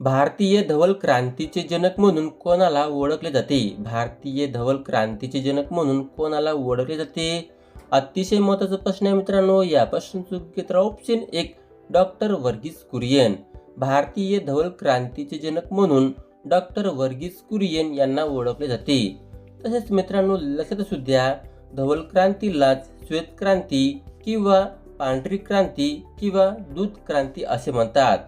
भारतीय धवल क्रांतीचे जनक म्हणून कोणाला ओळखले जाते? भारतीय धवल क्रांतीचे जनक म्हणून कोणाला ओळखले जाते? अतिशय महत्त्वाचा प्रश्न आहे मित्रांनो. या प्रश्नाचं उत्तर ऑप्शन एक डॉक्टर वर्गीस कुरियन. भारतीय धवल क्रांतीचे जनक म्हणून डॉक्टर वर्गीस कुरियन यांना ओळखले जाते. तसेच मित्रांनो लक्षात असू द्या धवल क्रांतीलाच श्वेत क्रांती किंवा पांढरी क्रांती किंवा दूध क्रांती असे म्हणतात.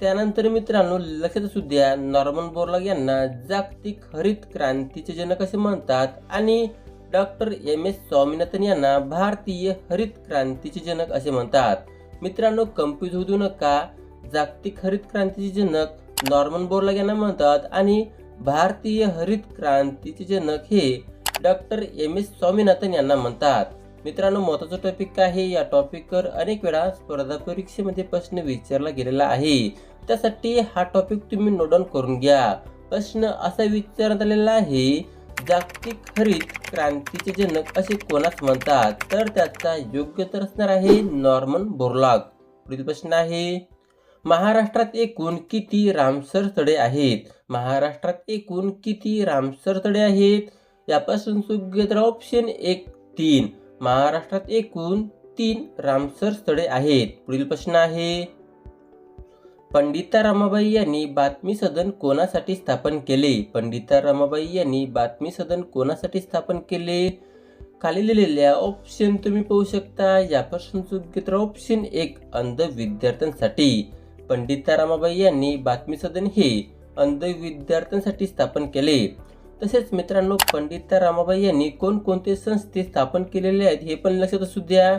त्यानंतर मित्रांनो लक्षात असू द्या नॉर्मन बोरलॉग यांना जागतिक हरित क्रांतीचे जनक असे म्हणतात आणि डॉक्टर एम एस स्वामीनाथन यांना भारतीय हरित क्रांतीचे जनक असे म्हणतात. मित्रांनो कम्प्युज होऊ देऊ नका. जागतिक हरित क्रांतीचे जनक नॉर्मन बोरलॉग यांना म्हणतात आणि भारतीय हरित क्रांतीचे जनक हे डॉक्टर एम एस स्वामीनाथन यांना म्हणतात. मित्रांनो महत्त्वाचा टॉपिक आहे. या टॉपिकवर अनेक वेळा स्पर्धा परीक्षेमध्ये प्रश्न विचारला गेलेला आहे. त्यासाठी हा टॉपिक तुम्ही नोट डाऊन करून घ्या. प्रश्न असा विचारण्यात आलेला आहे जागतिक हरित क्रांतीचे जनक असे कोणास म्हणतात? तर त्याचा योग्य तर असणार आहे नॉर्मन बोरलॉग पुढील प्रश्न आहे महाराष्ट्रात एकूण किती रामसर तळे आहेत? महाराष्ट्रात एकूण किती रामसर तळे आहेत? यापासून योग्य तर ऑप्शन एक तीन. महाराष्ट्रात एकूण तीन रामसर स्थळे आहेत. पुढील प्रश्न आहे पंडिता रमाबाई यांनी बातमी सदन कोणासाठी स्थापन केले? पंडिता रमाबाई यांनी बातमी सदन कोणासाठी स्थापन केले? खाली लिहिलेल्या ऑप्शन तुम्ही पाहू शकता. या योग्य तर ऑप्शन एक अंध विद्यार्थ्यांसाठी पंडिता रमाबाई यांनी बातमी सदन हे अंध विद्यार्थ्यांसाठी स्थापन केले. तसेच मित्रांनो पंडिता रामाबाई यांनी कोणकोणते संस्थे स्थापन केलेले आहेत हे पण लक्षात असू द्या.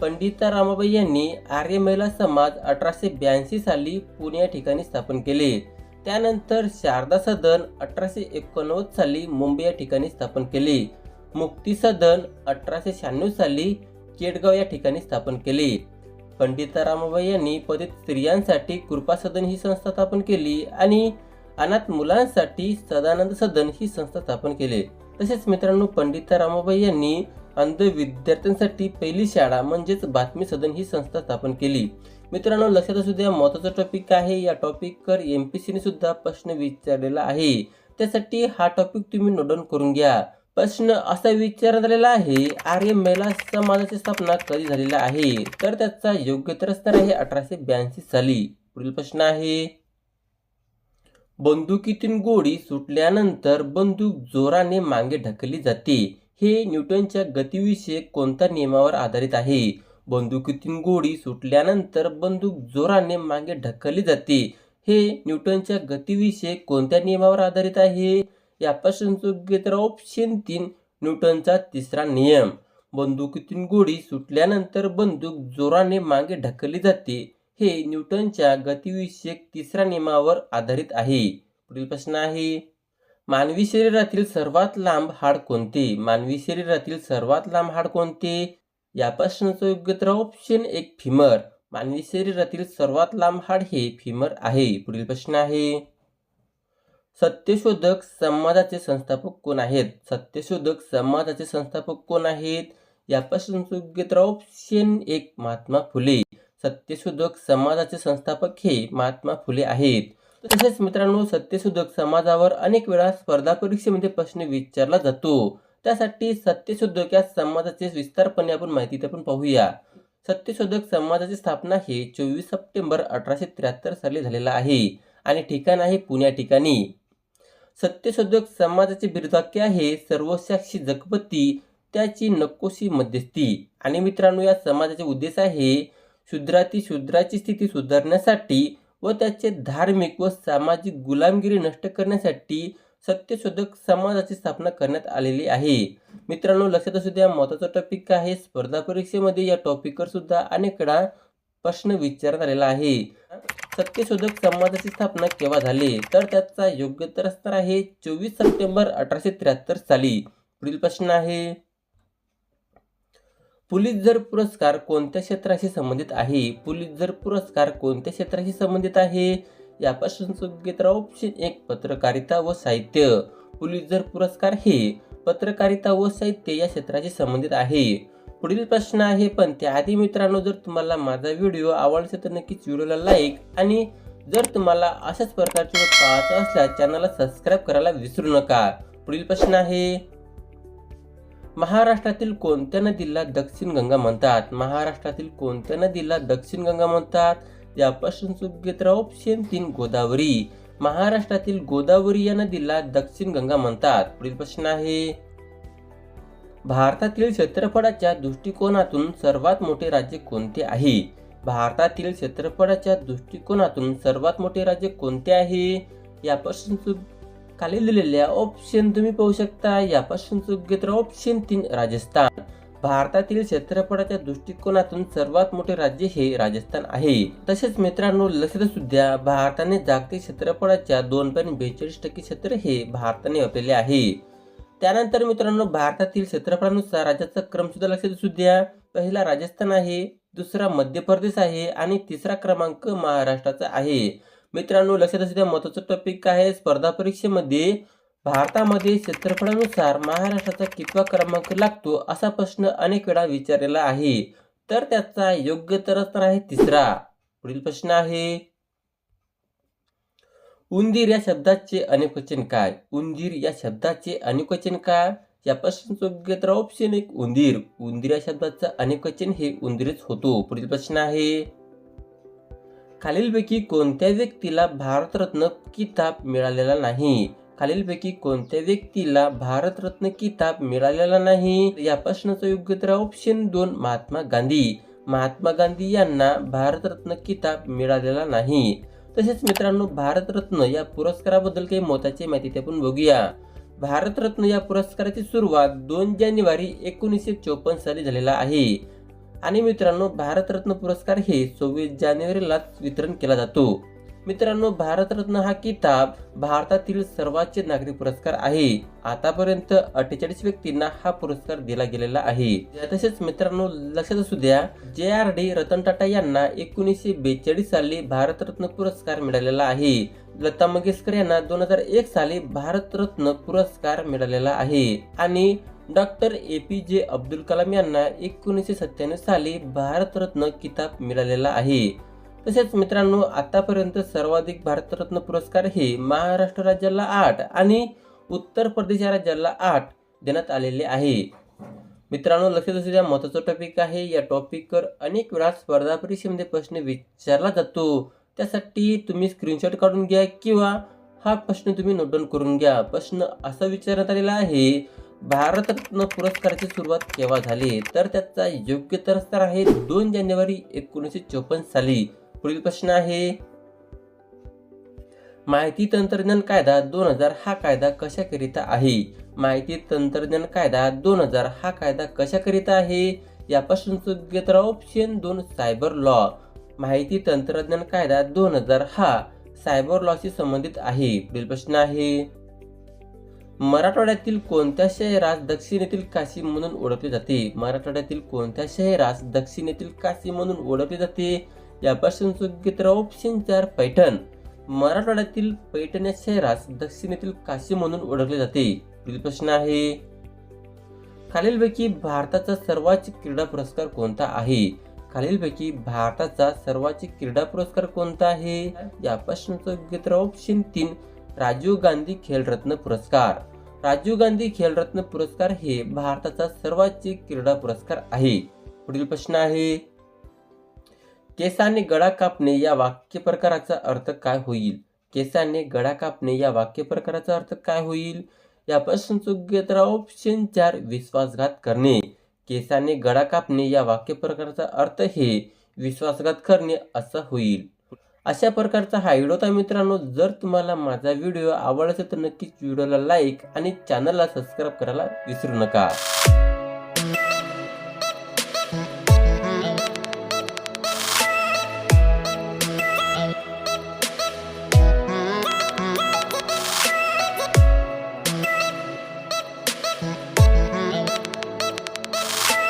पंडिता रामाबाई यांनी आर्य महिला समाज अठराशे ब्याऐंशी साली पुणे या ठिकाणी स्थापन केले. त्यानंतर शारदा सदन अठराशे एकोणनव्वद साली मुंबई या ठिकाणी स्थापन केले. मुक्ती सदन अठराशे शहाण्णव साली केडगाव या ठिकाणी स्थापन केले. पंडिता रामाबाई यांनी पतित स्त्रियांसाठी कृपा सदन ही संस्था स्थापन केली आणि अनाथ मुलांसाठी सदानंद सदन ही संस्था स्थापन केली. तसेच मित्रांनो पंडिता रामाबाई यांनी अंध विद्यार्थ्यांसाठी पहिली शाळा म्हणजेच बातमी सदन ही संस्था स्थापन केली. मित्रांनो लक्षात असू द्या महत्त्वाचा टॉपिक आहे. या टॉपिकवर एम पी सीने सुद्धा प्रश्न विचारलेला आहे. त्यासाठी हा टॉपिक तुम्ही नोट डाऊन करून घ्या. प्रश्न असा विचारण्यात आलेला आहे आर्य महिला समाजाची स्थापना कधी झालेला आहे? तर त्याचा योग्य तर असणार आहे अठराशे ब्याऐंशी साली. पुढील प्रश्न आहे बंदुकीतून गोळी सुटल्यानंतर बंदूक जोराने मागे ढकलली जाते. हे न्यूटनच्या गतीविषयक कोणत्या नियमावर आधारित आहे? बंदुकीतून गोळी सुटल्यानंतर बंदूक जोराने मागे ढकलली जाते. हे न्यूटनच्या गतीविषयक कोणत्या नियमावर आधारित आहे? या योग्य तर ऑप्शन तीन न्यूटनचा तिसरा नियम. बंदुकीतून गोळी सुटल्यानंतर बंदूक जोराने मागे ढकलली जाते. हे न्यूटनच्या गतिविषयक तिसऱ्या नियमावर आधारित आहे. पुढील प्रश्न आहे मानवी शरीरातील सर्वात लांब हाड कोणते? मानवी शरीरातील सर्वात लांब हाड कोणते? या योग्य तर ऑप्शन एक फिमर मानवी शरीरातील सर्वात लांब हाड हे फिमर आहे. पुढील प्रश्न आहे सत्यशोधक समाजाचे संस्थापक कोण आहेत? सत्यशोधक समाजाचे संस्थापक कोण आहेत? यापासून योग्य तर ऑप्शन एक महात्मा फुले. सत्यशोधक समाजाचे संस्थापक हे महात्मा फुले आहेत. तसेच मित्रांनो सत्यशोधक समाजावर अनेक वेळा स्पर्धा परीक्षेमध्ये प्रश्न विचारला जातो. त्यासाठी सत्यशोधक या समाजाचे विस्तारपणे आपण माहिती ते आपण पाहूया. सत्यशोधक समाजाची स्थापना हे चोवीस सप्टेंबर अठराशे त्र्याहत्तर साली झालेला आहे आणि ठिकाण आहे पुण्या ठिकाणी. सत्यशोधक समाजाचे बिरुदाख्य आहे सर्वसाक्षी जगपती त्याची नकोशी मध्यस्थी. आणि मित्रांनो या समाजाचे उद्देश आहे शूद्राती शूद्राची स्थिती सुधारण्यासाठी व त्याचे धार्मिक व सामाजिक गुलामगिरी नष्ट करण्यासाठी सत्यशोधक समाजाची स्थापना करण्यात आलेली आहे. मित्रांनो लक्षात असू द्या महत्त्वाचा टॉपिक आहे. स्पर्धा परीक्षेमध्ये या टॉपिकवर सुद्धा अनेकदा प्रश्न विचारण्यात आलेला आहे. सत्यशोधक समाजाची स्थापना केव्हा झाली? तर त्याचा योग्य तर असणार आहे चोवीस सप्टेंबर अठराशे त्र्याहत्तर साली. पुढील प्रश्न आहे. पुलितजर पुरस्कार कोणत्या क्षेत्राशी संबंधित आहे? पुलितजर पुरस्कार कोणत्या क्षेत्राशी संबंधित आहे? या प्रश्नाचं उत्तर ऑप्शन एक पत्रकारिता व साहित्य. पुलितजर पुरस्कार हे पत्रकारिता व साहित्य या क्षेत्राशी संबंधित आहे. पुढील प्रश्न आहे पण त्याआधी मित्रांनो जर तुम्हाला माझा व्हिडिओ आवडला तर नक्कीच व्हिडिओला लाईक आणि जर तुम्हाला अशाच प्रकारचे पाहायचं असल्यास चॅनलला सबस्क्राईब करायला विसरू नका. पुढील प्रश्न आहे महाराष्ट्रातील कोणत्या नदीला दक्षिण गंगा म्हणतात? महाराष्ट्रातील कोणत्या नदीला दक्षिण गंगा म्हणतात? या प्रश्नाचं उत्तर ऑप्शन तीन गोदावरी. महाराष्ट्रातील गोदावरी या नदीला दक्षिण गंगा म्हणतात. पुढील प्रश्न आहे. भारतातील क्षेत्रफळाच्या दृष्टिकोनातून सर्वात मोठे राज्य कोणते आहे? भारतातील क्षेत्रफळाच्या दृष्टिकोनातून सर्वात मोठे राज्य कोणते आहे? या प्रश्नाचं खाली दिलेल्या ऑप्शन तुम्ही पाहू शकता. यापासून योग्य तर ऑप्शन तीन राजस्थान. भारतातील क्षेत्रफळाच्या दृष्टिकोनातून सर्वात मोठे राज्य हे राजस्थान आहे. तसेच मित्रांनो लक्षात सुद्धा भारताने जागतिक क्षेत्रफळाच्या दोन पॉईंट बेचाळीस टक्के क्षेत्र हे भारताने व्यापलेले आहे. त्यानंतर मित्रांनो भारतातील क्षेत्रफळानुसार राज्याचा क्रम सुद्धा लक्षात सुद्धा. पहिला राजस्थान आहे दुसरा मध्य प्रदेश आहे आणि तिसरा क्रमांक महाराष्ट्राचा आहे. मित्रांनो लक्षात असू द्या महत्वाचं टॉपिक आहे? स्पर्धा परीक्षेमध्ये भारतामध्ये क्षेत्रफळानुसार महाराष्ट्राचा कितवा क्रमांक लागतो असा प्रश्न अनेक वेळा विचारलेला आहे. तर त्याचा योग्य तर असणार आहे तिसरा. पुढील प्रश्न आहे उंदीर या शब्दाचे अनेकवचन काय? उंदीर या शब्दाचे अनेकवचन काय? या प्रश्नाचं योग्य तर ऑप्शन एक उंदीर. उंदीर या शब्दाचं अनेकवचन हे उंदीरच होतो. पुढील प्रश्न आहे खालीलपैकी कोणत्या व्यक्तीला भारतरत्न किताब मिळालेला नाही. खालीलपैकी कोणत्या व्यक्तीला भारतरत्न किताब मिळालेला नाही. या प्रश्नाचं योग्य तर ऑप्शन दोन महात्मा गांधी. महात्मा गांधी यांना भारतरत्न किताब मिळालेला नाही. तसेच मित्रांनो भारतरत्न या पुरस्काराबद्दल काही महत्वाची माहिती ते आपण बघूया. भारतरत्न या पुरस्काराची सुरुवात दोन जानेवारी एकोणीसशे चोपन्न साली झालेला आहे. आणि मित्रांनो भारतरत्न पुरस्कार हे सव्वीस जानेवारीलाच वितरण केला जातो. मित्रांनो भारतरत्न हा किताब भारतातील सर्वोच्च नागरी पुरस्कार आहे. आतापर्यंत अठ्ठेचाळीस व्यक्तींना हा पुरस्कार दिला गेलेला आहे. तसेच मित्रांनो लक्षात असू द्या जे आर डी रतन टाटा यांना एकोणीसशे बेचाळीस साली भारतरत्न पुरस्कार मिळालेला आहे. लता मंगेशकर यांना दोन हजार एक साली भारतरत्न पुरस्कार मिळालेला आहे. आणि डॉक्टर ए पी जे अब्दुल कलाम यांना एकोणीसशे सत्त्याण्णव साली भारतरत्न किताब मिळालेला आहे. तसेच मित्रांनो आतापर्यंत सर्वाधिक भारतरत्न पुरस्कार हे महाराष्ट्र राज्याला आठ आणि उत्तर प्रदेश या राज्याला आठ देण्यात आलेले आहे. मित्रांनो लक्षात असू द्या महत्त्वाचा टॉपिक आहे. या टॉपिकवर अनेक वेळा स्पर्धा परीक्षेमध्ये प्रश्न विचारला जातो. त्यासाठी तुम्ही स्क्रीनशॉट काढून घ्या किंवा हा प्रश्न तुम्ही नोट डाऊन करून घ्या. प्रश्न असा विचारण्यात आलेला आहे भारतरत्न पुरस्काराची सुरुवात केव्हा झाली? तर त्याचा योग्य तर आहे दोन जानेवारी एकोणीसशे चोपन्न साली. पुढील प्रश्न आहे माहिती तंत्रज्ञान कायदा दोन हजार हा कायदा कशाकरिता आहे? माहिती तंत्रज्ञान कायदा दोन हजार हा कायदा कशाकरिता आहे? या प्रश्नाचं योग्य ऑप्शन दोन सायबर लॉ माहिती तंत्रज्ञान कायदा दोन हजार हा सायबर लॉशी संबंधित आहे. पुढील प्रश्न आहे मराठवाड्यातील कोणत्या शहरास दक्षिणेतील काशी म्हणून ओळखले जाते. मराठवाड्यातील कोणत्या शहरास दक्षिणेतील काशी म्हणून ओळखले जाते. या प्रश्नाचं तर ऑप्शन चार पैठण. मराठवाड्यातील पैठण या शहरास दक्षिणेतील काशी म्हणून ओळखले जाते. पुढील प्रश्न आहे खालीलपैकी भारताचा सर्वोच्च क्रीडा पुरस्कार कोणता आहे? खालीलपैकी भारताचा सर्वोच्च क्रीडा पुरस्कार कोणता आहे? या प्रश्नाचं योग्य ऑप्शन तीन राजीव गांधी खेलरत्न पुरस्कार. राजीव गांधी खेलरत्न पुरस्कार हे भारताचा सर्वोच्च क्रीडा पुरस्कार आहे. पुढील प्रश्न आहे केसाने गळा कापणे या वाक्य प्रकाराचा अर्थ काय होईल? केसाने गळा कापणे या वाक्य प्रकाराचा अर्थ काय होईल? या प्रश्नाचं योग्य तर ऑप्शन चार विश्वासघात करणे. केसाने गळा कापणे या वाक्य प्रकाराचा अर्थ हे विश्वासघात करणे असं होईल. अशा प्रकारचा हा व्हिडिओ होता मित्रांनो. जर तुम्हाला माझा व्हिडिओ आवडला असेल तर नक्कीच व्हिडिओला लाईक आणि चॅनलला सबस्क्राईब करायला विसरू नका.